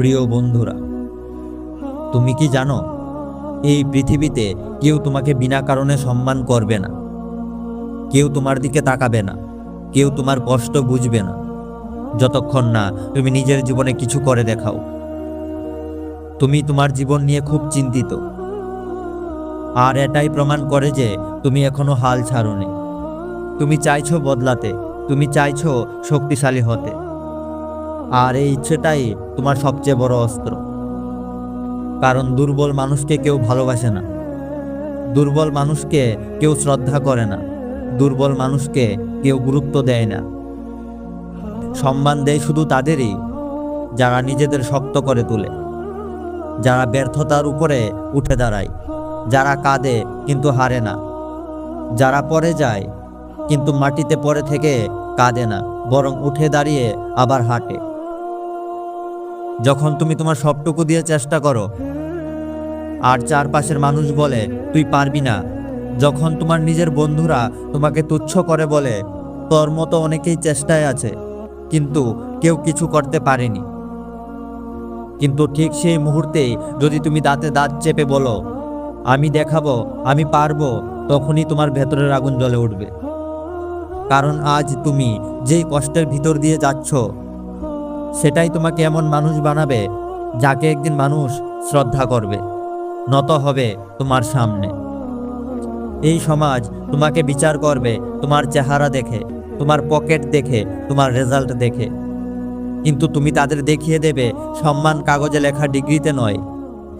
প্রিয় বন্ধুরা, তুমি কি জানো, এই পৃথিবীতে কেউ তোমাকে বিনা কারণে সম্মান করবে না। কেউ তোমার দিকে তাকাবে না, কেউ তোমার কষ্ট বুঝবে না। যতক্ষণ না তুমি নিজের জীবনে কিছু করে দেখাও। তুমি তোমার জীবন নিয়ে খুব চিন্তিত। আর এটাই প্রমাণ করে যে তুমি এখনও হাল ছাড়োনি। তুমি চাইছো বদলাতে, তুমি চাইছো শক্তিশালী হতে। আর এই ইচ্ছেটাই তোমার সবচেয়ে বড় অস্ত্র। কারণ দুর্বল মানুষকে কেউ ভালোবাসে না। দুর্বল মানুষকে কেউ শ্রদ্ধা করে না। দুর্বল মানুষকে কেউ গুরুত্ব দেয় না। সম্মান দেয় শুধু তাদেরই, যারা নিজেদের শক্ত করে তোলে। যারা ব্যর্থতার উপরে উঠে দাঁড়ায়। যারা কাঁদে কিন্তু হারে না। যারা পরে যায় কিন্তু মাটিতে পড়ে থেকে কাঁদে না, বরং উঠে দাঁড়িয়ে আবার হাঁটে। যখন তুমি তোমার সবটুকু দিয়ে চেষ্টা করো, আর চারপাশের মানুষ বলে, তুই পারবি না। যখন তোমার নিজের বন্ধুরা তোমাকে তুচ্ছ করে বলে, তোর মতো অনেকেই চেষ্টায় আছে, কিন্তু কেউ কিছু করতে পারেনি। কিন্তু ঠিক সেই মুহূর্তেই যদি তুমি দাঁতে দাঁত চেপে বলো, আমি দেখাবো, আমি পারব, তখনই তোমার ভেতরের আগুন জ্বলে উঠবে। কারণ আজ তুমি যেই কষ্টের ভিতর দিয়ে যাচ্ছ সেটাই তোমাকে এমন মানুষ বানাবে যাকে একদিন মানুষ শ্রদ্ধা করবে, নত হবে তোমার সামনে। এই সমাজ তোমাকে বিচার করবে তোমার চেহারা দেখে, তোমার পকেট দেখে, তোমার রেজাল্ট দেখে। কিন্তু তুমি তাদের দেখিয়ে দেবে, সম্মান কাগজে লেখা ডিগ্রিতে নয়,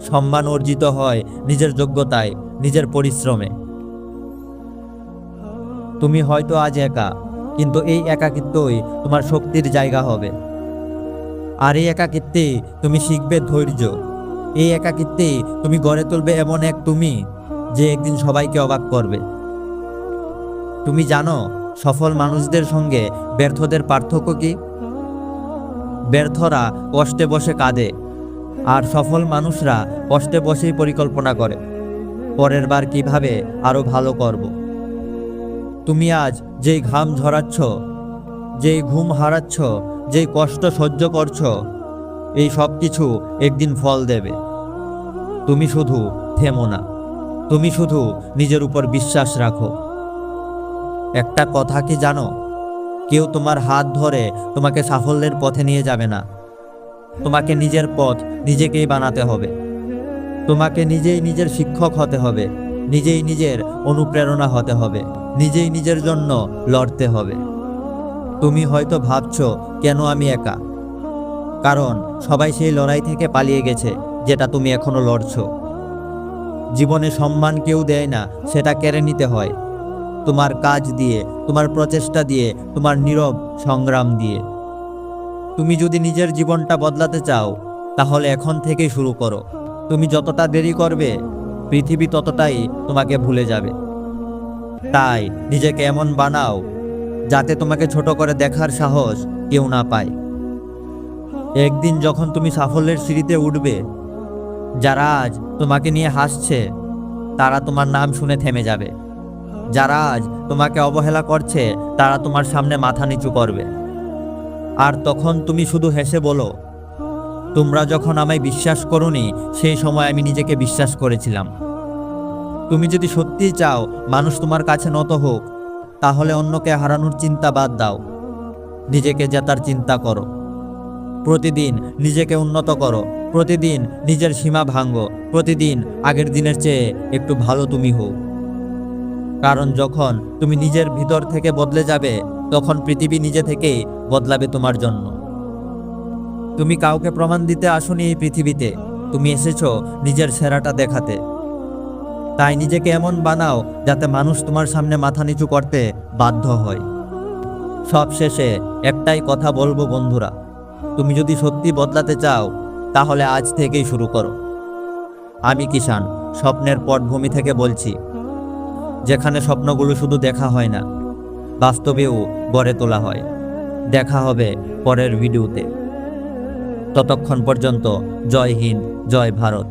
সম্মান অর্জিত হয় নিজের যোগ্যতায়, নিজের পরিশ্রমে। তুমি হয়তো আজ একা, কিন্তু এই একাকিত্বই তোমার শক্তির জায়গা হবে। আর এই একাকিত্বে তুমি শিখবে ধৈর্য। এই একাকিত্বে তুমি গড়ে তুলবে এমন এক তুমি, যে একদিন সবাইকে অবাক করবে। তুমি জানো, সফল মানুষদের সঙ্গে ব্যর্থদের পার্থক্য কি? ব্যর্থরা কষ্টে বসে কাঁদে, আর সফল মানুষরা কষ্টে বসেই পরিকল্পনা করে। পরের বার কীভাবে আরও ভালো করব? তুমি আজ যেই ঘাম ঝরাচ্ছ, যেই ঘুম হারাচ্ছ যেই কষ্ট সহ্য করছ, এই সব কিছু একদিন ফল দেবে। তুমি শুধু থেমো না। তুমি শুধু নিজের উপর বিশ্বাস রাখো। একটা কথা কি জানো? কেউ তোমার হাত ধরে তোমাকে সাফল্যের পথে নিয়ে যাবে না। তোমাকে নিজের পথ নিজেকেই বানাতে হবে। তোমাকে নিজেই নিজের শিক্ষক হতে হবে। নিজেই নিজের অনুপ্রেরণা হতে হবে। নিজেই নিজের জন্য লড়তে হবে। তুমি হয়তো ভাবছ, কেন আমি একা? কারণ সবাই সেই লড়াই থেকে পালিয়ে গেছে, যেটা তুমি এখনও লড়ছ। জীবনে সম্মান কেউ দেয় না, সেটা কেড়ে নিতে হয়। তোমার কাজ দিয়ে, তোমার প্রচেষ্টা দিয়ে, তোমার নীরব সংগ্রাম দিয়ে। তুমি যদি নিজের জীবনটা বদলাতে চাও, তাহলে এখন থেকেই শুরু করো। তুমি যতটা দেরি করবে, পৃথিবী ততটাই তোমাকে ভুলে যাবে। তাই নিজেকে এমন বানাও যাতে তোমাকে ছোট করে দেখার সাহস কেউ না পায়। একদিন যখন তুমি সাফল্যের সিঁড়িতে উঠবে, যারা আজ তোমাকে নিয়ে হাসছে, তারা তোমার নাম শুনে থেমে যাবে। যারা আজ তোমাকে অবহেলা করছে, তারা তোমার সামনে মাথা নিচু করবে। আর তখন তুমি শুধু হেসে বলো, তোমরা যখন আমায় বিশ্বাস করনি, সেই সময় আমি নিজেকে বিশ্বাস করেছিলাম। তুমি যদি সত্যিই চাও, মানুষ তোমার কাছে নত হোক তাহলে অন্যকে হারানোর চিন্তা বাদ দাও। নিজেকে জেতার চিন্তা করো। প্রতিদিন নিজেকে উন্নত করো। প্রতিদিন নিজের সীমা ভাঙ্গো প্রতিদিন আগের দিনের চেয়ে একটু ভালো তুমি হও। কারণ যখন তুমি নিজের ভিতর থেকে বদলে যাবে, তখন পৃথিবী নিজে থেকেই বদলাবে তোমার জন্য। তুমি কাউকে প্রমাণ দিতে আসনি এই পৃথিবীতে। তুমি এসেছ নিজের সেরাটা দেখাতে। তাই নিজেকে এমন বানাও যাতে মানুষ তোমার সামনে মাথা নিচু করতে বাধ্য হয়। সব শেষে একটাই কথা বলব বন্ধুরা, তুমি যদি সত্যি বদলাতে চাও, তাহলে আজ থেকেই শুরু করো। আমি কিষান স্বপ্নের পটভূমি থেকে বলছি, যেখানে স্বপ্নগুলো শুধু দেখা হয় না, বাস্তবেও গড়ে তোলা হয়। দেখা হবে পরের ভিডিওতে। ততক্ষণ পর্যন্ত জয় হিন্দ, জয় ভারত।